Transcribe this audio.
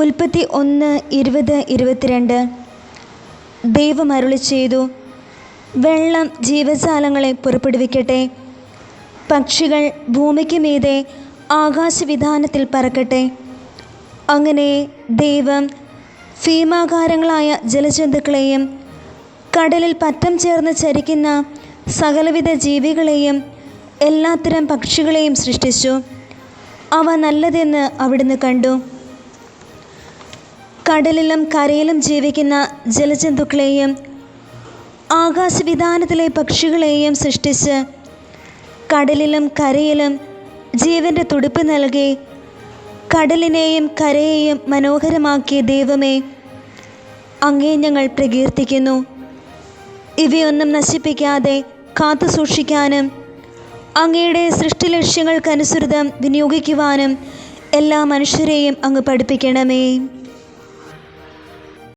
ഉൽപ്പത്തി ഒന്ന് ഇരുപത് ഇരുപത്തിരണ്ട്. ദൈവം അരുളി ചെയ്തു വെള്ളം ജീവജാലങ്ങളെ പുറപ്പെടുവിക്കട്ടെ. പക്ഷികൾ ഭൂമിക്ക് മീതെ ആകാശവിധാനത്തിൽ പറക്കട്ടെ. അങ്ങനെ ദൈവം ഭീമാകാരങ്ങളായ ജലജന്തുക്കളെയും കടലിൽ പറ്റം ചേർന്ന് ചരിക്കുന്ന സകലവിധ ജീവികളെയും എല്ലാത്തരം പക്ഷികളെയും സൃഷ്ടിച്ചു. അവ നല്ലതെന്ന് അവിടുന്ന് കണ്ടു. കടലിലും കരയിലും ജീവിക്കുന്ന ജലജന്തുക്കളെയും ആകാശവിധാനത്തിലെ പക്ഷികളെയും സൃഷ്ടിച്ച് കടലിലും കരയിലും ജീവന്റെ തുടിപ്പ് നൽകി കടലിനെയും കരയെയും മനോഹരമാക്കിയ ദൈവമേ അങ്ങേ ഞങ്ങൾ പ്രകീർത്തിക്കുന്നു. ഇവയൊന്നും നശിപ്പിക്കാതെ കാത്തു സൂക്ഷിക്കാനും അങ്ങയുടെ സൃഷ്ടി ലക്ഷ്യങ്ങൾക്കനുസൃതം വിനിയോഗിക്കുവാനും എല്ലാ മനുഷ്യരെയും അങ്ങ് പഠിപ്പിക്കണമേ.